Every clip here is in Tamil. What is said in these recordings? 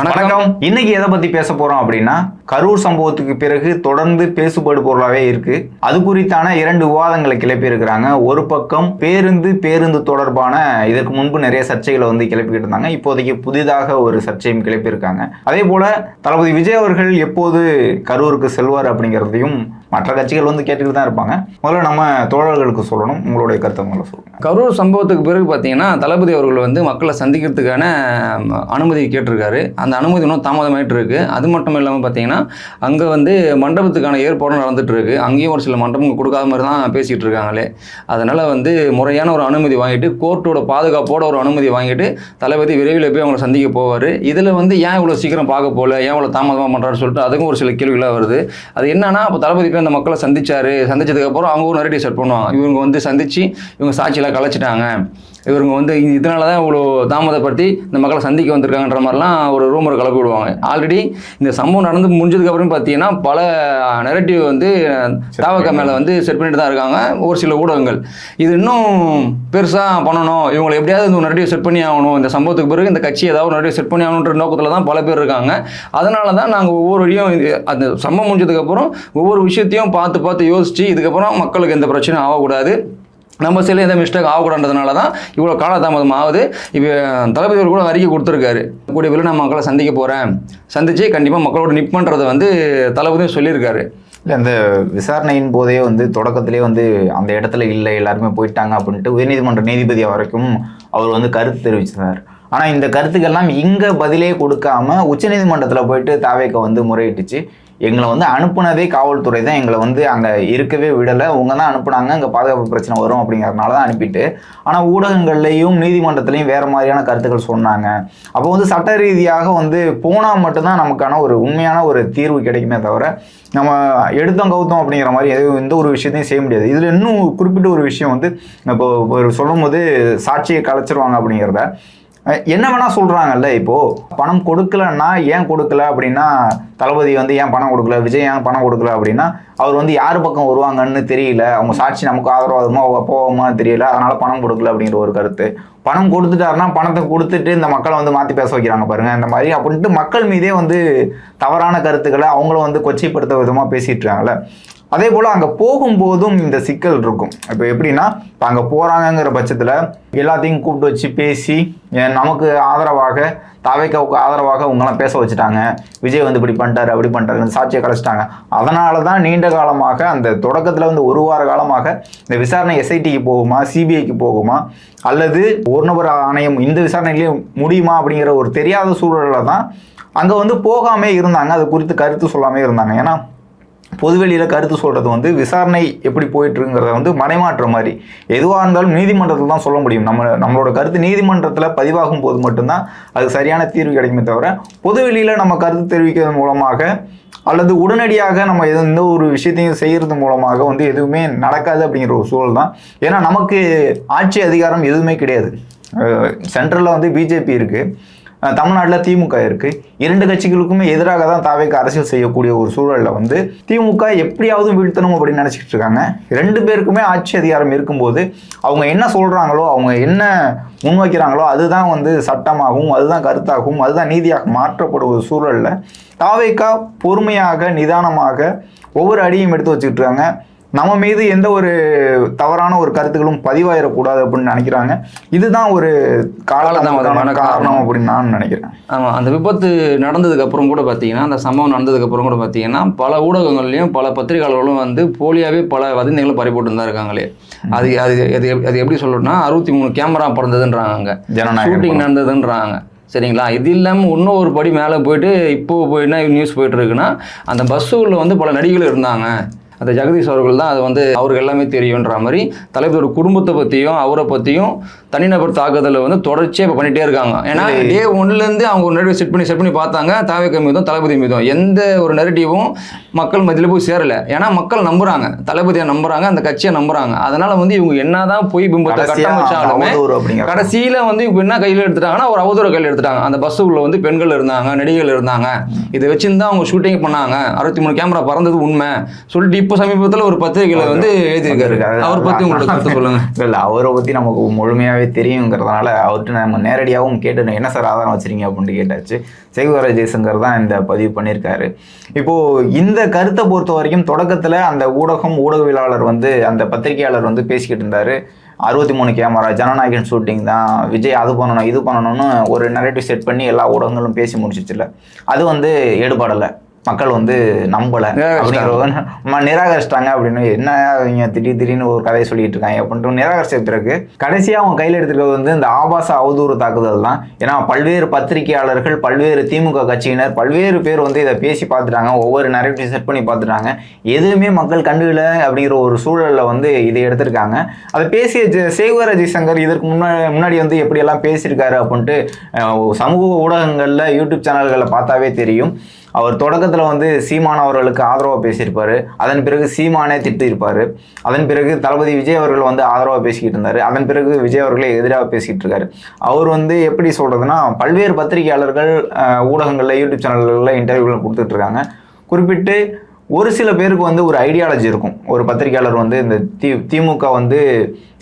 வணக்கம். இன்னைக்கு எதை பத்தி பேச போறோம் அப்படின்னா கரூர் சம்பவத்துக்கு பிறகு தொடர்ந்து பேசுபாடு பொருளாவே இருக்கு. அது குறித்தான இரண்டு விவாதங்களை கிளப்பி இருக்கிறாங்க. ஒரு பக்கம் பேருந்து பேருந்து தொடர்பான இதற்கு முன்பு நிறைய சர்ச்சைகளை வந்து கிளப்பிக்கிட்டு இருந்தாங்க. இப்போதைக்கு புதிதாக ஒரு சர்ச்சையும் கிளப்பியிருக்காங்க அதே போல தளபதி விஜய் அவர்கள் எப்போது கரூருக்கு செல்வார் அப்படிங்கிறதையும் மற்ற கட்சிகள் வந்து கேட்டுக்கிட்டு தான் இருப்பாங்க. முதல்ல நம்ம தோழர்களுக்கு சொல்லணும் உங்களுடைய கருத்தை முதல்ல கரூர் சம்பவத்துக்கு பிறகு பார்த்தீங்கன்னா தளபதி அவர்கள் வந்து மக்களை சந்திக்கிறதுக்கான அனுமதி கேட்டிருக்காரு. அந்த அனுமதி இன்னும் தாமதமாயிட்டு இருக்கு அது மட்டும் இல்லாமல் பார்த்தீங்கன்னா அங்கே வந்து மண்டபத்துக்கான ஏற்பாடும் நடந்துட்டு இருக்கு அங்கேயும் ஒரு சில மண்டபம் கொடுக்காத மாதிரி தான் பேசிகிட்டு இருக்காங்களே. அதனால் வந்து முறையான ஒரு அனுமதி வாங்கிட்டு கோர்ட்டோட பாதுகாப்போட ஒரு அனுமதி வாங்கிட்டு தளபதி விரைவில் போய் அவங்களை சந்திக்க போவார். இதில் வந்து ஏன் இவ்வளோ சீக்கிரம் பார்க்க போகல ஏன் இவ்வளோ தாமதமாக பண்ணுறாரு சொல்லிட்டு அதுக்கும் ஒரு சில கேள்விகளாக வருது. அது என்னன்னா அப்போ தளபதி போய் அந்த மக்களை சந்திச்சாரு. சந்திச்சதுக்கப்புறம் அவங்க நிறைய டிசைட் பண்ணுவாங்க. இவங்க வந்து சந்திச்சு இவங்க சாட்சியெல்லாம் கலைச்சிட்டாங்க. இவங்க வந்து இதனால தான் இவ்வளோ தாமதப்படுத்தி இந்த மக்களை சந்திக்க வந்திருக்காங்கன்ற மாதிரிலாம் ஒரு ரூமரை கிளப்பி விடுவாங்க. ஆல்ரெடி இந்த சம்பவம் நடந்து முடிஞ்சதுக்கப்புறம் பார்த்தீங்கன்னா பல நெரட்டிவ் வந்து தாவக்க மேலே வந்து செட் பண்ணிட்டு தான் இருக்காங்க. ஒரு சில ஊடகங்கள். இது இன்னும் பெருசாக பண்ணணும். இவங்களை எப்படியாவது இந்த நெரட்டிவ் செட் பண்ணி ஆகணும். இந்த சம்பவத்துக்கு பிறகு இந்த கட்சி ஏதாவது நெரட்டிவ் செட் பண்ணி ஆகணுன்ற நோக்கத்தில் தான் பல பேர் இருக்காங்க. அதனால தான் நாங்கள் ஒவ்வொரு வழியும் அந்த சம்பவம் முடிஞ்சதுக்கப்புறம் ஒவ்வொரு விஷயத்தையும் பார்த்து பார்த்து யோசித்து இதுக்கப்புறம் மக்களுக்கு எந்த பிரச்சனையும் ஆகக்கூடாது. நம்ம சில எந்த மிஸ்டேக் ஆகக்கூடாதுனால தான் இவ்வளோ காலதாமதம் ஆகுது. இப்போ தளபதி கூட அறிக்கை கொடுத்துருக்காரு. கூடிய விரைவில் நான் மக்களை சந்திக்க போகிறேன் சந்தித்து கண்டிப்பாக மக்களோட நிற்பன்றதை வந்து தளபதியும் சொல்லியிருக்காரு. இல்லை இந்த விசாரணையின் போதே வந்து தொடக்கத்திலே வந்து அந்த இடத்துல இல்லை எல்லாருமே போயிட்டாங்க அப்படின்ட்டு உயர்நீதிமன்ற நீதிபதி வரைக்கும் அவர் வந்து கருத்து தெரிவிச்சிருந்தார். ஆனால் இந்த கருத்துக்கெல்லாம் இங்கே பதிலே கொடுக்காம உச்சநீதிமன்றத்தில் போயிட்டு தாவேக்க வந்து முறையிட்டுச்சு. எங்களை வந்து அனுப்புனதே காவல்துறை தான். எங்களை வந்து அங்கே இருக்கவே விடலை. உங்க தான் அனுப்புனாங்க. அங்கே பாதுகாப்பு பிரச்சனை வரும் அப்படிங்கிறதுனால தான் அனுப்பிட்டு. ஆனால் ஊடகங்கள்லேயும் நீதிமன்றத்துலேயும் வேறு மாதிரியான கருத்துக்கள் சொன்னாங்க. அப்போ வந்து சட்ட ரீதியாக வந்து போனால் மட்டும்தான் நமக்கான ஒரு உண்மையான ஒரு தீர்வு கிடைக்குமே தவிர நம்ம எடுத்தோம் கவுத்தோம் அப்படிங்கிற மாதிரி எதுவும் எந்த ஒரு விஷயத்தையும் செய்ய முடியாது. இதில் இன்னும் குறிப்பிட்ட ஒரு விஷயம் வந்து இப்போ ஒரு சொல்லும்போது சாட்சியை கலைச்சிருவாங்க அப்படிங்கிறத என்ன வேணால் சொல்கிறாங்கல்ல இப்போது பணம் கொடுக்கலன்னா ஏன் கொடுக்கல அப்படின்னா தளபதி வந்து ஏன் பணம் கொடுக்கல? விஜய் ஏன் பணம் கொடுக்கல அப்படின்னா அவர் வந்து யார் பக்கம் வருவாங்கன்னு தெரியல. அவங்க சாட்சி நமக்கு ஆதரவாதமா போவோமா தெரியல. அதனால் பணம் கொடுக்கல அப்படிங்கிற ஒரு கருத்து. பணம் கொடுத்துட்டாருன்னா பணத்தை கொடுத்துட்டு இந்த மக்களை வந்து மாற்றி பேச வைக்கிறாங்க பாருங்கள் இந்த மாதிரி அப்படின்ட்டு மக்கள் மீதே வந்து தவறான கருத்துக்களை அவங்கள வந்து கொச்சைப்படுத்த விதமாக பேசிட்டு இருக்காங்கல்ல. அதே போல் அங்கே போகும்போதும் இந்த சிக்கல் இருக்கும். இப்போ எப்படின்னா இப்போ அங்கே போகிறாங்கங்கிற பட்சத்தில் எல்லாத்தையும் கூப்பிட்டு வச்சு பேசி நமக்கு ஆதரவாக தவைக்காவுக்கு ஆதரவாக உங்களாம் பேச வச்சுட்டாங்க. விஜய் வந்து இப்படி பண்ணிட்டாரு அப்படி பண்ணிட்டாருன்னு சாட்சியை கலைச்சிட்டாங்க. அதனால தான் நீண்ட காலமாக அந்த தொடக்கத்தில் வந்து ஒரு வார காலமாக இந்த விசாரணை எஸ்ஐடிக்கு போகுமா சிபிஐக்கு போகுமா அல்லது ஒரு நபர் ஆணையம் இந்த விசாரணையிலேயே முடியுமா அப்படிங்கிற ஒரு தெரியாத சூழலில் தான் அங்கே வந்து போகாமே இருந்தாங்க. அது குறித்து கருத்து சொல்லாமே இருந்தாங்க. ஏன்னா பொதுவெளியில் கருத்து சொல்கிறது வந்து விசாரணை எப்படி போயிட்டுருங்கிறத வந்து மனைமாற்றம் மாதிரி. எதுவாக இருந்தாலும் நீதிமன்றத்தில் தான் சொல்ல முடியும். நம்ம நம்மளோட கருத்து நீதிமன்றத்தில் பதிவாகும் போது மட்டும்தான் அது சரியான தீர்வு கிடைக்குமே தவிர பொதுவெளியில் நம்ம கருத்து தெரிவிக்கிறது மூலமாக அல்லது உடனடியாக நம்ம எது எந்த ஒரு விஷயத்தையும் செய்கிறது மூலமாக வந்து எதுவுமே நடக்காது அப்படிங்கிற ஒரு சூழல் தான். ஏன்னா நமக்கு ஆட்சி அதிகாரம் எதுவுமே கிடையாது. சென்ட்ரலில் வந்து பிஜேபி இருக்குது தமிழ்நாட்டில் திமுக இருக்குது இரண்டு கட்சிகளுக்குமே எதிராக தான் தாவேக்கு அரசியல் செய்யக்கூடிய ஒரு சூழலில் வந்து திமுக எப்படியாவது வீழ்த்தணும் அப்படின்னு நினச்சிக்கிட்டு இருக்காங்க. ரெண்டு பேருக்குமே ஆட்சி அதிகாரம் இருக்கும்போது அவங்க என்ன சொல்கிறாங்களோ அவங்க என்ன முன்வைக்கிறாங்களோ அதுதான் வந்து சட்டமாகவும் அதுதான் கருத்தாகவும் அதுதான் நீதியாக மாற்றப்படும் ஒரு சூழலில் தாவேக்கா பொறுமையாக நிதானமாக ஒவ்வொரு அடியும் எடுத்து வச்சுக்கிட்டு இருக்காங்க. நம்ம மீது எந்த ஒரு தவறான ஒரு கருத்துக்களும் பதிவாயிடக்கூடாது அப்படின்னு நினைக்கிறாங்க. இதுதான் ஒரு காலதாமதமான காரணம். அப்படின்னு நான் நினைக்கிறேன். ஆமாம் அந்த விபத்து நடந்ததுக்கு அப்புறம் கூட பார்த்தீங்கன்னா அந்த சம்பவம் நடந்ததுக்கு அப்புறம் கூட பார்த்தீங்கன்னா பல ஊடகங்கள்லையும் பல பத்திரிகையாளர்களும் வந்து போலியாவே பல வதந்திகளை பறிபோட்டு தான் இருக்காங்களே அது அது அது அது எப்படி சொல்லணும்னா அறுபத்தி மூணு கேமரா பிறந்ததுன்றாங்க. ஷூட்டிங் நடந்ததுன்றாங்க. சரிங்களா? இது இல்லாமல் இன்னும் ஒரு படி மேலே போயிட்டு இப்போ போய் என்ன நியூஸ் போயிட்டு இருக்குன்னா அந்த பஸ்ஸுகளில் வந்து பல நடிகைகள் இருந்தாங்க. அந்த ஜெகதீஷ் அவர்கள் தான் அது வந்து அவருக்கு எல்லாமே தெரியுன்ற மாதிரி தலைவரோட குடும்பத்தை பற்றியும் அவரை பற்றியும் தனிநபர் தாக்குதலை வந்து தொடர்ச்சியாக இப்போ பண்ணிகிட்டே இருக்காங்க. ஏன்னா டே ஒன்லேருந்து அவங்க ஒரு நெரட்டிவ் செட் பண்ணி செட் பண்ணி பார்த்தாங்க தாவேக்க மீதும் தளபதி மீதும். எந்த ஒரு நெரட்டிவும் மக்கள் மத்தியில் போய் சேரல. ஏன்னா மக்கள் நம்புறாங்க. தளபதியை நம்புறாங்க அந்த கட்சியை நம்புறாங்க. அதனால வந்து இவங்க என்னதான் பொய் பிம்பத்தை கட்டமைச்சாலுமே கடைசியில வந்து இப்போ என்ன கையில் எடுத்துட்டாங்கன்னா ஒரு அவதூறு கையில் எடுத்துட்டாங்க. அந்த பஸ்ஸுக்குள்ள வந்து பெண்கள் இருந்தாங்க நடிகைகள் இருந்தாங்க. இதை வச்சிருந்தா அவங்க ஷூட்டிங் பண்ணாங்க. அறுபத்தி மூணு கேமரா பறந்தது உண்மை. சொல்லிட்டு இப்போ சமீபத்துல ஒரு பத்திரிகையில வந்து எழுதியிருக்காரு. அவர் பத்தி உங்களோட கருத்து சொல்லுங்க. இல்ல அவரை பத்தி நமக்கு முழுமையாவே தெரியுங்கிறதுனால அவர்கிட்ட நம்ம நேரடியாகவும் கேட்டு என்ன சார் ஆதாரம் வச்சிருக்கீங்க? அப்படின்ட்டு கேட்டாச்சு. சேகுவர ஜெய்சங்கர் தான் இந்த பதிவு பண்ணியிருக்காரு. இப்போ இந்த கருத்தை பொறுத்த வரைக்கும் தொடக்கத்துல அந்த ஊடகம் ஊடகவியலாளர் வந்து அந்த பத்திரிகையாளர் வந்து பேசிக்கிட்டு இருந்தாரு. அறுபத்தி மூணு கேமரா ஜனநாயகன் ஷூட்டிங் தான் விஜய் அது பண்ணணும் இது பண்ணணும்னு ஒரு நரேட்டிவ் செட் பண்ணி எல்லா ஊடகங்களும் பேசி முடிச்சிச்சுல அது வந்து எடுபடலை. மக்கள் வந்து நம்பலை. நிராகரிச்சிட்டாங்க. அப்படின்னு என்ன அவங்க திடீர் திடீர்னு ஒரு கதையை சொல்லிட்டு இருக்காங்க? அப்படின்ட்டு நிராகரிச்ச பிறகு கடைசியாக அவங்க கையில் எடுத்துக்கிறது வந்து இந்த ஆபாச அவதூறு தாக்குதல் தான். ஏன்னா பல்வேறு பத்திரிகையாளர்கள் பல்வேறு திமுக கட்சியினர் பல்வேறு பேர் வந்து இதை பேசி பார்த்துட்டாங்க. ஒவ்வொரு நரேட்டிவ் செட் பண்ணி பார்த்துட்டாங்க. எதுவுமே மக்கள் கண்டுகல அப்படிங்கிற ஒரு சூழலில் வந்து இதை எடுத்திருக்காங்க. அதை பேசிய சேகுவர ஜெய்சங்கர் இதற்கு முன்னாடி முன்னாடி வந்து எப்படியெல்லாம் பேசியிருக்காரு அப்படின்ட்டு சமூக ஊடகங்களில் யூடியூப் சேனல்களில் பார்த்தாவே தெரியும். அவர் தொடக்கத்தில் வந்து சீமான் அவர்களுக்கு ஆதரவாக பேசியிருப்பாரு. அதன் பிறகு சீமானே திட்டிருப்பார் அதன் பிறகு தளபதி விஜய் அவர்கள் வந்து ஆதரவாக பேசிக்கிட்டு இருந்தார். அதன் பிறகு விஜய் அவர்களே எதிராக பேசிக்கிட்டு இருக்காரு. அவர் வந்து எப்படி சொல்கிறதுனா பல்வேறு பத்திரிகையாளர்கள் ஊடகங்களில் யூடியூப் சேனல்களில் இன்டர்வியூலாம் கொடுத்துட்ருக்காங்க குறிப்பிட்டு ஒரு சில பேருக்கு வந்து ஒரு ஐடியாலஜி இருக்கும். ஒரு பத்திரிகையாளர் வந்து இந்த தி திமுக வந்து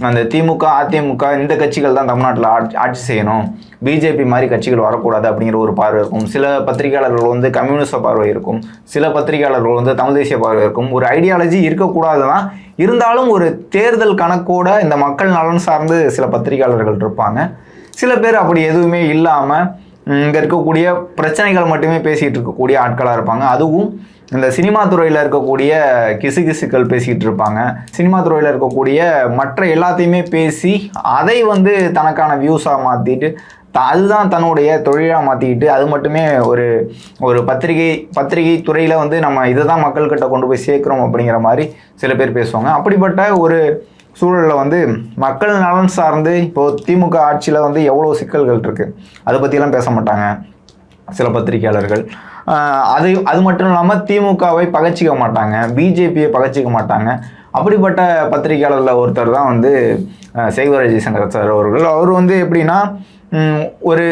அந்த திமுக அதிமுக இந்த கட்சிகள் தான் தமிழ்நாட்டில் ஆட்சி ஆட்சி செய்யணும். பிஜேபி மாதிரி கட்சிகள் வரக்கூடாது அப்படிங்கிற ஒரு பார்வை இருக்கும். சில பத்திரிகையாளர்கள் வந்து கம்யூனிஸ்ட பார்வை இருக்கும். சில பத்திரிகையாளர்கள் வந்து தமிழ் தேசிய பார்வை இருக்கும். ஒரு ஐடியாலஜி இருக்கக்கூடாது தான் இருந்தாலும் ஒரு தேர்தல் கணக்கோட இந்த மக்கள் நலன் சார்ந்து சில பத்திரிகையாளர்கள் இருப்பாங்க. சில பேர் அப்படி எதுவுமே இல்லாமல் இங்கே இருக்கக்கூடிய பிரச்சனைகள் மட்டுமே பேசிகிட்டு இருக்கக்கூடிய ஆட்களாக இருப்பாங்க. அதுவும் இந்த சினிமா துறையில் இருக்கக்கூடிய கிசுகிசுக்கள் பேசிக்கிட்டு இருப்பாங்க. சினிமா துறையில் இருக்கக்கூடிய மற்ற எல்லாத்தையுமே பேசி அதை வந்து தனக்கான வியூஸாக மாற்றிட்டு அதுதான் தன்னுடைய தொழிலாக மாற்றிக்கிட்டு அது மட்டுமே ஒரு ஒரு பத்திரிகை பத்திரிகை துறையில் வந்து நம்ம இதை தான் மக்கள்கிட்ட கொண்டு போய் சேர்க்குறோம் அப்படிங்கிற மாதிரி சில பேர் பேசுவாங்க. அப்படிப்பட்ட ஒரு சூழலில் வந்து மக்கள் நலன் சார்ந்து இப்போது திமுக ஆட்சியில் வந்து எவ்வளோ சிக்கல்கள் இருக்குது அதை பற்றியெல்லாம் பேச மாட்டாங்க சில பத்திரிகையாளர்கள். அது அது மட்டும் இல்லாமல் திமுகவை பகச்சிக்க மாட்டாங்க. பிஜேபியை பகச்சிக்க மாட்டாங்க. அப்படிப்பட்ட பத்திரிகையாளரில் ஒருத்தர் தான் வந்து ஆஹ் சேகுவர ஜெய்சங்கர் சார் அவர்கள். அவர் வந்து எப்படின்னா ஒரு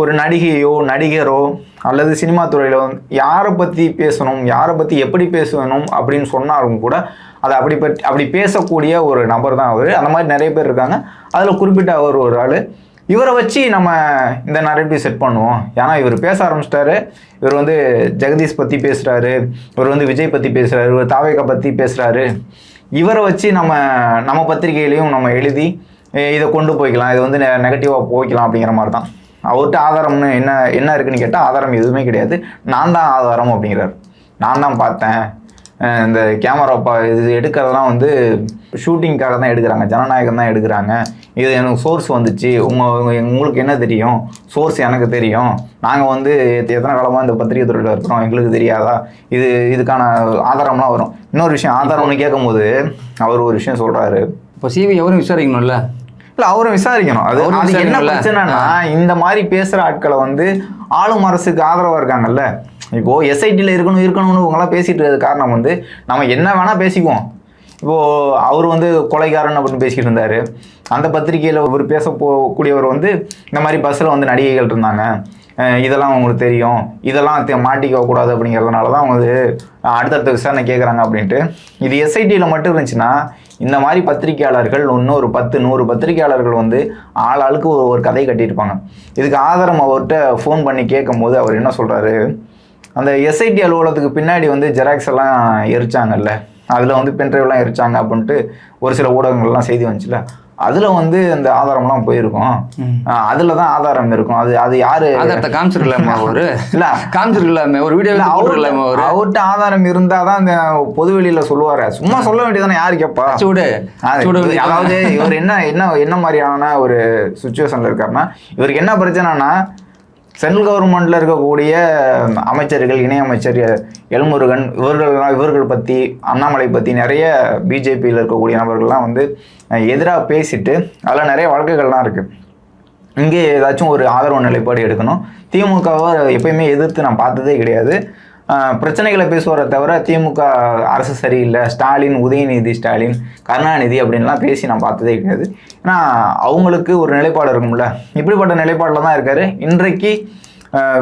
ஒரு நடிகையோ நடிகரோ அல்லது சினிமா துறையில் வந்து யாரை பற்றி பேசணும் யாரை பற்றி எப்படி பேசணும் அப்படின்னு சொன்னாலும் கூட அதை அப்படி பற்றி அப்படி பேசக்கூடிய ஒரு நபர் தான் அவர். அந்த மாதிரி நிறைய பேர் இருக்காங்க. அதில் குறிப்பிட்ட அவர் ஒரு ஆள். இவரை வச்சு நம்ம இந்த நரேட்டிவ் செட் பண்ணுவோம். ஏன்னா இவர் பேச ஆரம்பிச்சிட்டாரு. இவர் வந்து ஜெகதீஷ் பற்றி பேசுகிறாரு இவர் வந்து விஜய் பற்றி பேசுகிறாரு இவர் தாவேகா பற்றி பேசுகிறாரு இவரை வச்சு நம்ம நம்ம பத்திரிகையிலையும் நம்ம எழுதி இதை கொண்டு போய்க்கலாம். இது வந்து நெகட்டிவாக போய்க்கலாம் அப்படிங்கிற மாதிரி தான் அவர்கிட்ட ஆதாரம்னு என்ன என்ன இருக்குன்னு கேட்டால் ஆதாரம் எதுவுமே கிடையாது. நான் தான் ஆதாரம் அப்படிங்கிறார். நான் தான் பார்த்தேன். இந்த கேமரா இது எடுக்கிறதெல்லாம் வந்து ஷூட்டிங்காக தான் எடுக்கிறாங்க. ஜனநாயகம் தான் எடுக்கிறாங்க. இது எனக்கு சோர்ஸ் வந்துச்சு. உங்கள் உங்களுக்கு என்ன தெரியும்? சோர்ஸ் எனக்கு தெரியும். நாங்கள் வந்து எத்த- எத்தனை காலமாக இந்த பத்திரிகை துறையில் இருக்கிறோம்? எங்களுக்கு தெரியாதா? இது இதுக்கான ஆதாரம்லாம் வரும். இன்னொரு விஷயம் ஆதாரம்னு கேட்கும்போது அவர் ஒரு விஷயம் சொல்கிறாரு இப்போ சிபி எவரும் விசாரிக்கணும்ல? இல்ல அவரும் விசாரிக்கணும். அது அது என்ன? பிரச்சனைனா இந்த மாதிரி பேசுற ஆட்களை வந்து ஆளும் அரசுக்கு ஆதரவா இருக்காங்கல்ல? இப்போ எஸ்ஐடியில் இருக்கணும் இருக்கணும்னு இவங்கெல்லாம் பேசிட்டு இருக்கிறது காரணம் வந்து நம்ம என்ன வேணால் பேசிக்குவோம். இப்போது அவர் வந்து கொலைகாரன் அப்படின்னு பேசிக்கிட்டு இருந்தார். அந்த பத்திரிகையில் அவர் பேச போகக்கூடியவர் வந்து இந்த மாதிரி பஸ்ஸில் வந்து நடிகைகள் இருந்தாங்க. இதெல்லாம் உங்களுக்கு தெரியும். இதெல்லாம் மாட்டிக்க கூடாது அப்படிங்கிறதுனால தான் அவங்க வந்து அடுத்தடுத்த விசாரணை கேட்குறாங்க அப்படின்ட்டு. இது எஸ்ஐடியில் மட்டும் இருந்துச்சுன்னா இந்த மாதிரி பத்திரிகையாளர்கள் இன்னும் ஒரு பத்து நூறு பத்திரிகையாளர்கள் வந்து ஆள் ஆளுக்கு ஒரு ஒரு கதை கட்டியிருப்பாங்க. இதுக்கு ஆதாரம் அவர்கிட்ட ஃபோன் பண்ணி கேட்கும்போது அவர் என்ன சொல்கிறாரு அந்த எஸ்ஐடி அலுவலகத்துக்கு பின்னாடி வந்து ஜெராக்ஸ் எல்லாம் எரிச்சாங்கல்ல. அதில் வந்து பென்ட்ரைவ்லாம் எரிச்சாங்க அப்படின்ட்டு ஒரு சில ஊடகங்கள்லாம் செய்தி வந்துச்சுல. அதில் வந்து அந்த ஆதாரம்லாம் போயிருக்கும். அதில் தான் ஆதாரம் இருக்கும். அது அது யாரு? ஆதாரத்தை காமிச்சிருக்கலாமா அவரு. இல்லை. காமிச்சிருக்கலாமே. ஒரு வீடியோ இல்ல, போட்டுருக்கலாமா அவரு. அவர்கிட்ட ஆதாரம் இருந்தாதான் இந்த பொது வெளியில சொல்லுவாரு. சும்மா சொல்ல வேண்டியதானே யாரு கேப்பா? சூடு. அதாவது இவர் என்ன என்ன என்ன மாதிரியான ஒரு சுச்சுவேஷன்ல இருக்காருன்னா இவருக்கு என்ன பிரச்சனைனா சென்ட்ரல் கவர்மெண்ட்ல இருக்கக்கூடிய அமைச்சர்கள் இணையமைச்சர் எல்முருகன் இவர்கள்லாம் இவர்கள் பத்தி அண்ணாமலை பத்தி நிறைய பிஜேபியில் இருக்கக்கூடிய நபர்கள்லாம் வந்து எதிராக பேசிட்டு அதில் நிறைய வழக்குகள்லாம் இருக்கு. இங்கே ஏதாச்சும் ஒரு ஆதரவு நிலைப்பாடு எடுக்கணும். திமுகவை எப்பயுமே எதிர்த்து நான் பார்த்ததே கிடையாது. பிரச்சனைகளை பேசுவதை தவிர திமுக அரசு சரியில்லை. ஸ்டாலின் உதயநிதி ஸ்டாலின் கருணாநிதி அப்படின்லாம் பேசி நான் பார்த்ததே கிடையாது. ஏன்னா அவங்களுக்கு ஒரு நிலைப்பாடு இருக்கும்ல. இப்படிப்பட்ட நிலைப்பாடில் தான் இருக்காரு. இன்றைக்கு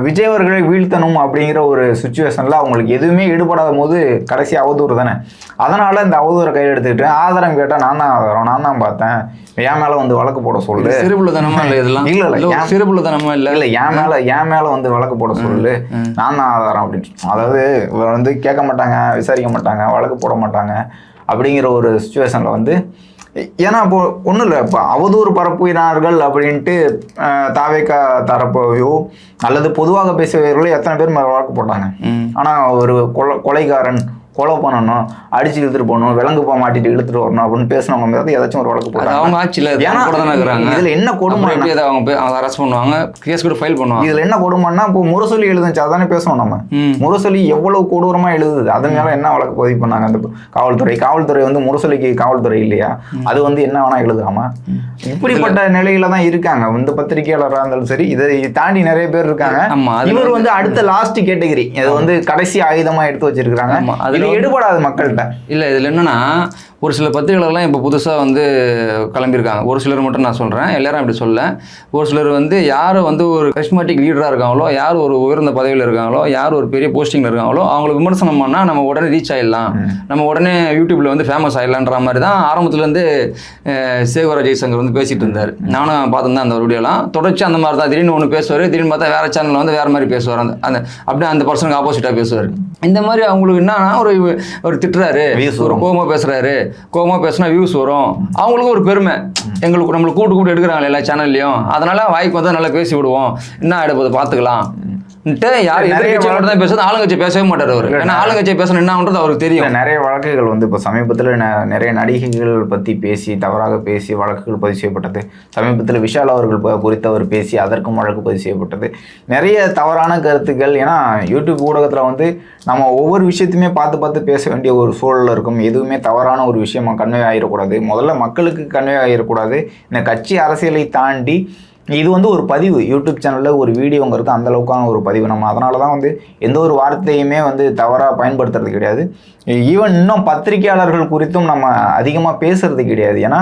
விஜய் அவர்களை வீழ்த்தணும் அப்படிங்கிற ஒரு சுச்சுவேஷனில் அவங்களுக்கு எதுவுமே ஈடுபடாத போது கடைசி அவதூறு தானே? அதனால இந்த அவதூறை கையில் எடுத்துக்கிட்டு ஆதாரம் கேட்டால் நான் தான் ஆதாரம் நான் தான் பார்த்தேன். என் மேலே வந்து வழக்கு போட சொல்லு. சிறுபுள்ளதனமா இல்ல இதெல்லாம்? இல்ல, இல்ல, சிறுபுள்ளதனமா இல்ல? இல்லை என் மேலே என் மேலே வந்து வழக்கு போட சொல்லு. நான் தான் ஆதாரம் அப்படின்னு அதாவது இவர் வந்து கேட்க மாட்டாங்க விசாரிக்க மாட்டாங்க வழக்கு போட மாட்டாங்க அப்படிங்கிற ஒரு சுச்சுவேஷனில் வந்து ஏன்னா இப்போ ஒன்றும் இல்லை இப்போ அவதூறு பரப்புகிறார்கள் அப்படின்ட்டு தாவேக்கா தரப்பையோ அல்லது பொதுவாக பேசுபவர்களோ எத்தனை பேர் வழக்கு போட்டாங்க. ஆனால் ஒரு கொலை கொலைகாரன் கொலை பண்ணணும் அடிச்சு இழுத்துட்டு போகணும் விலங்கு போ மாட்டிட்டு இழுத்துட்டு வரணும் அப்படின்னு பேசினவங்க மீது ஏதாச்சும் ஒரு வழக்கு அது போட்டாங்க அவங்க ஆட்சியில ஏன்னா கூட தானே இருக்கிறாங்க. இதுல என்ன கொடுமை அவங்க போய் அவங்க அரெஸ்ட் பண்ணுவாங்க? கேஸ் கூட ஃபைல் பண்ணுவாங்க. இதுல என்ன கொடுமைன்னா இப்போ முரசொலி எழுதுச்சு அதானே பேசுவோம் நம்ம. முரசொலி எவ்வளவு கொடூரமா எழுதுது? அது மேல என்ன வழக்கு பதிவு பண்ணாங்க? அந்த காவல்துறை காவல்துறை வந்து முரசொலிக்கு காவல்துறை இல்லையா? அது வந்து என்ன வேணா எழுதாமா இப்படிப்பட்ட நிலையில தான் இருக்காங்க. இந்த பத்திரிகையாளராக இருந்தாலும் சரி இதை தாண்டி நிறைய பேர் இருக்காங்க. இவர் வந்து அடுத்த லாஸ்ட் கேட்டகரி இது வந்து கடைசி ஆயுதமா எடுத்து வச்சிருக்காங்க இது எடுபடாது மக்கள்கிட்ட. இல்ல இதுல என்னன்னா ஒரு சில பத்திரிகைகள்லாம் இப்போ புதுசாக வந்து கிளம்பியிருக்காங்க. ஒரு சிலர் மட்டும் நான் சொல்கிறேன் எல்லாரும் அப்படி சொல்ல. ஒரு சிலர் வந்து யார் வந்து ஒரு கரிஸ்மாட்டிக் லீடராக இருக்காங்களோ யார் ஒரு உயர்ந்த பதவியில் இருக்காங்களோ யார் ஒரு பெரிய போஸ்டிங்கில் இருக்காங்களோ அவங்கள விமர்சனம் பண்ணால் நம்ம உடனே ரீச் ஆயிடலாம். நம்ம உடனே யூடியூப்ல வந்து ஃபேமஸ் ஆயிடலான்ற மாதிரி தான் ஆரம்பத்துலேருந்து சேகவர ஜெய்சங்கர் வந்து பேசிட்டு இருந்தார். நானும் பார்த்துருந்தேன் அந்த வீடியோலாம். தொடர்ச்சி அந்த மாதிரி தான். திடீர்னு ஒன்று பேசுவார் திடீர்னு பார்த்தா வேற சேனலில் வந்து வேற மாதிரி பேசுவார். அந்த அந்த அப்படியே அந்த பர்சனுக்கு ஆப்போசிட்டாக பேசுவார். இந்த மாதிரி அவங்களுக்கு என்னன்னா ஒரு ஒரு திட்டுறாரு. ஒரு வரும். கோமா கோபமாக பேசினா வியூஸ் வரும். அவங்களுக்கும் ஒரு பெருமை. எங்களுக்கு நம்மளுக்கு கூட்டு கூட்டு எடுக்கிறாங்க எல்லா சேனல்லையும் அதனால வாய்க்கு வந்தால் நல்லா பேசி விடுவோம். என்ன ஆயிடுறது பார்த்துக்கலாம். யார் எதிர்கட்சி மட்டும் தான் பேசுறது? ஆளுங்கட்சி பேசவே மாட்டார் அவர். ஏன்னா ஆளுங்கட்சி பேசணும் என்னன்றது அவருக்கு தெரியும். நிறைய வழக்குகள் வந்து இப்போ சமீபத்தில் நிறைய நடிகைகள் பற்றி பேசி தவறாக பேசி வழக்குகள் பதிவு செய்யப்பட்டது. சமீபத்தில் விஷால் அவர்கள் குறித்து அவர் பேசி அதற்கும் வழக்கு பதிவு செய்யப்பட்டது. நிறைய தவறான கருத்துக்கள். ஏன்னா யூடியூப் ஊடகத்தில் வந்து நம்ம ஒவ்வொரு விஷயத்தையுமே பார்த்து பார்த்து பேச வேண்டிய ஒரு சூழல் இருக்கும். எதுவுமே தவறான ஒரு விஷயமா கன்வே ஆகிடக்கூடாது முதல்ல மக்களுக்கு கன்வே ஆகிடக்கூடாது இந்த கட்சி அரசியலை தாண்டி இது வந்து ஒரு பதிவு. யூடியூப் சேனலில் ஒரு வீடியோங்கிறது அந்த அளவுக்கான ஒரு பதிவு. நம்ம அதனால தான் வந்து எந்த ஒரு வார்த்தையுமே வந்து தவறாக பயன்படுத்துறது கிடையாது. ஈவன் இன்னும் பத்திரிகையாளர்கள் குறித்தும் நம்ம அதிகமாக பேசுறது கிடையாது. ஏன்னா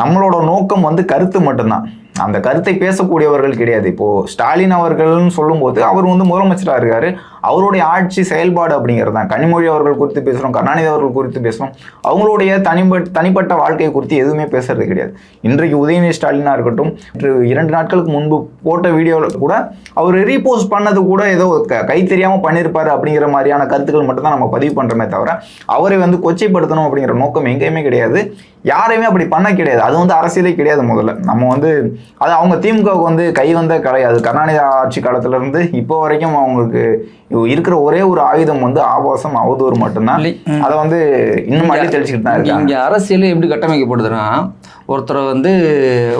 நம்மளோட நோக்கம் வந்து கருத்து மட்டும்தான். அந்த கருத்தை பேசக்கூடியவர்கள் கிடையாது. இப்போது ஸ்டாலின் அவர்கள்னு சொல்லும்போது அவர் வந்து முதலமைச்சராக இருக்கார். அவருடைய ஆட்சி செயல்பாடு அப்படிங்கிறது தான். கனிமொழி அவர்கள் குறித்து பேசுகிறோம் கருணாநிதி அவர்கள் குறித்து பேசுகிறோம் அவங்களுடைய தனிப்பட்ட தனிப்பட்ட வாழ்க்கையை குறித்து எதுவுமே பேசுறது கிடையாது. இன்றைக்கு உதயநிதி ஸ்டாலினாக இருக்கட்டும் இன்று இரண்டு நாட்களுக்கு முன்பு போட்ட வீடியோவில் கூட அவர் ரீபோஸ்ட் பண்ணது கூட ஏதோ க- கை தெரியாமல் பண்ணியிருப்பார் அப்படிங்கிற மாதிரியான கருத்துக்கள் மட்டும்தான் நம்ம பதிவு பண்ணுறோமே தவிர அவரை வந்து கொச்சைப்படுத்தணும் அப்படிங்கிற நோக்கம் எங்கேயுமே கிடையாது. யாரையுமே அப்படி பண்ண கிடையாது. அது வந்து அரசியலே கிடையாது முதல்ல. நம்ம வந்து அது அவங்க திமுகவுக்கு வந்து கை வந்த கலை அது கருணாநிதி ஆட்சி காலத்துலேருந்து இப்போ வரைக்கும் அவங்களுக்கு இருக்கிற ஒரே ஒரு ஆயுதம் வந்து ஆபாசம் அவதூறு மட்டும்தான். அதை வந்து இன்னும் அள்ளி தெளிச்சுக்கிட்டு தான் இங்க இருக்காங்க. இங்க அரசியல் எப்படி கட்டமைக்கப்படுதுன்னா ஒருத்தரை வந்து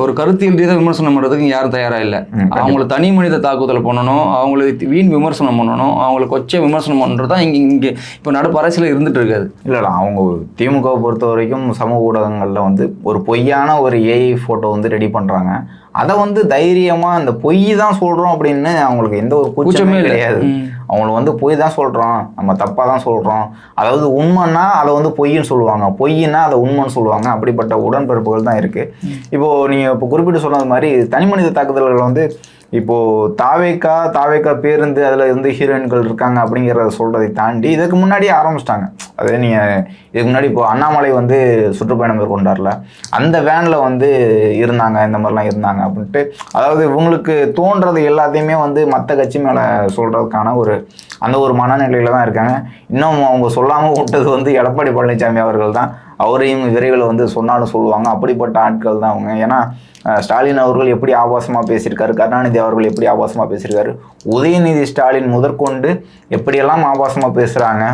ஒரு கருத்தியல் ரீதியாக விமர்சனம் பண்ணுறதுக்கு யாரும் தயாரா இல்லை. அவங்கள தனி மனித தாக்குதல் பண்ணணும் அவங்களுக்கு வீண் விமர்சனம் பண்ணணும் அவங்கள கொச்சை விமர்சனம் பண்ணுறது தான் இங்கே இங்கே இப்போ நடப்பு அரசியல் இருந்துட்டு இருக்காது. இல்லை இல்லை அவங்க திமுகவை பொறுத்த வரைக்கும் சமூக ஊடகங்களில் வந்து ஒரு பொய்யான ஒரு ஏஐ ஃபோட்டோ வந்து ரெடி பண்ணுறாங்க அதை வந்து தைரியமாக அந்த பொய் தான் சொல்கிறோம் அப்படின்னு அவங்களுக்கு எந்த ஒரு கூச்சமே. கிடையாது. அவங்கள வந்து பொய் தான் சொல்கிறோம் நம்ம தப்பாக தான் சொல்கிறோம் அதாவது உண்மைன்னா அதை வந்து பொய்ன்னு சொல்லுவாங்க. பொய்னா அதை உண்மைன்னு சொல்லுவாங்க. அப்படிப்பட்ட உடன்பிறப்புகள் தான் இருக்குது இப்போது நீங்கள் இப்போ குறிப்பிட்டு சொன்னது மாதிரி தனிமனித தாக்குதல்கள் வந்து இப்போது தாவேக்கா தாவேக்கா பேருந்து அதில் வந்து ஹீரோயின்கள் இருக்காங்க அப்படிங்கிறத சொல்கிறதை தாண்டி இதுக்கு முன்னாடியே ஆரம்பிச்சிட்டாங்க. அதே நீங்கள் இதுக்கு முன்னாடி இப்போ அண்ணாமலை வந்து சுற்றுப்பயணம் மேற்கொண்டார்ல அந்த வேனில் வந்து இருந்தாங்க இந்த மாதிரிலாம் இருந்தாங்க அப்படின்ட்டு. அதாவது இவங்களுக்கு தோன்றது எல்லாத்தையுமே வந்து மற்ற கட்சி மேலே சொல்கிறதுக்கான ஒரு அந்த ஒரு மனநிலையில் தான் இருக்காங்க. இன்னும் அவங்க சொல்லாமல் விட்டது வந்து எடப்பாடி பழனிசாமி அவர்கள் தான். அவரையும் விரைவில் வந்து சொன்னாலும் சொல்லுவாங்க. அப்படிப்பட்ட ஆட்கள் தான் அவங்க. ஏன்னா ஸ்டாலின் அவர்கள் எப்படி ஆபாசமாக பேசியிருக்காரு கருணாநிதி அவர்கள் எப்படி ஆபாசமாக பேசியிருக்காரு உதயநிதி ஸ்டாலின் முதற்கொண்டு எப்படியெல்லாம் ஆபாசமாக பேசுகிறாங்க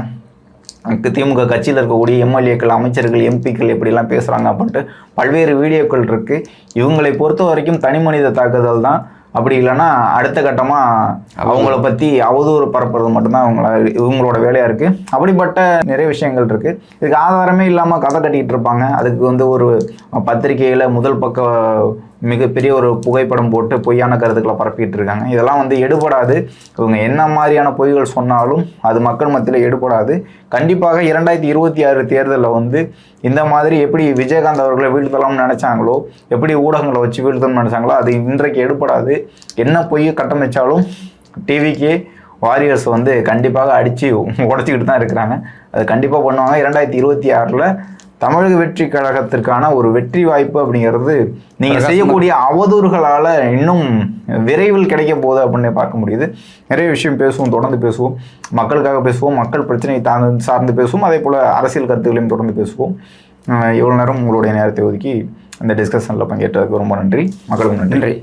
திமுக கட்சியில் இருக்கக்கூடிய எம்எல்ஏக்கள் அமைச்சர்கள் எம்பிக்கள் எப்படிலாம் பேசுகிறாங்க அப்படின்ட்டு பல்வேறு வீடியோக்கள் இருக்குது இவங்களை பொறுத்த வரைக்கும் தனி மனித தாக்குதல் தான். அப்படி இல்லைன்னா அடுத்த கட்டமாக அவங்கள பற்றி அவதூறு பரப்புறது மட்டும்தான் அவங்கள இவங்களோட வேலையாக இருக்குது அப்படிப்பட்ட நிறைய விஷயங்கள் இருக்குது இதுக்கு ஆதாரமே இல்லாமல் கதை கட்டிக்கிட்டு இருப்பாங்க. அதுக்கு வந்து ஒரு பத்திரிகையில் முதல் பக்க மிகப்பெரிய ஒரு புகைப்படம் போட்டு பொய்யான கருத்துக்களை பரப்பிட்டு இருக்காங்க இதெல்லாம் வந்து எடுபடாது. இவங்க என்ன மாதிரியான பொய்கள் சொன்னாலும் அது மக்கள் மத்தியில் எடுபடாது. கண்டிப்பாக இரண்டாயிரத்தி இருபத்தி ஆறு தேர்தலில் வந்து இந்த மாதிரி எப்படி விஜயகாந்த் அவர்களை வீழ்த்தலாம்னு நினச்சாங்களோ எப்படி ஊடகங்களை வச்சு வீழ்த்தணும்னு நினச்சாங்களோ அது இன்றைக்கு எடுபடாது. என்ன பொய் கட்டமைச்சாலும் டிவிக்கே வாரியர்ஸ் வந்து கண்டிப்பாக அடித்து உடச்சிக்கிட்டு தான் இருக்கிறாங்க. அது கண்டிப்பாக பண்ணுவாங்க. இரண்டாயிரத்தி இருபத்தி ஆறில் தமிழக வெற்றி கழகத்திற்கான ஒரு வெற்றி வாய்ப்பு அப்படிங்கிறது நீங்கள் செய்யக்கூடிய அவதூறுகளால் இன்னும் விரைவில் கிடைக்க போகுது அப்படின்னு பார்க்க முடியுது. நிறைய விஷயம் பேசுவோம் தொடர்ந்து பேசுவோம். மக்களுக்காக பேசுவோம் மக்கள் பிரச்சனை தாழ்ந்து சார்ந்து பேசுவோம். அதே போல் அரசியல் கருத்துக்களையும் தொடர்ந்து பேசுவோம். இவ்வளோ நேரம் உங்களுடைய நேரத்தை ஒதுக்கி இந்த டிஸ்கஷனில் பங்கேற்றதுக்கு ரொம்ப நன்றி. மக்களுக்கு நன்றி.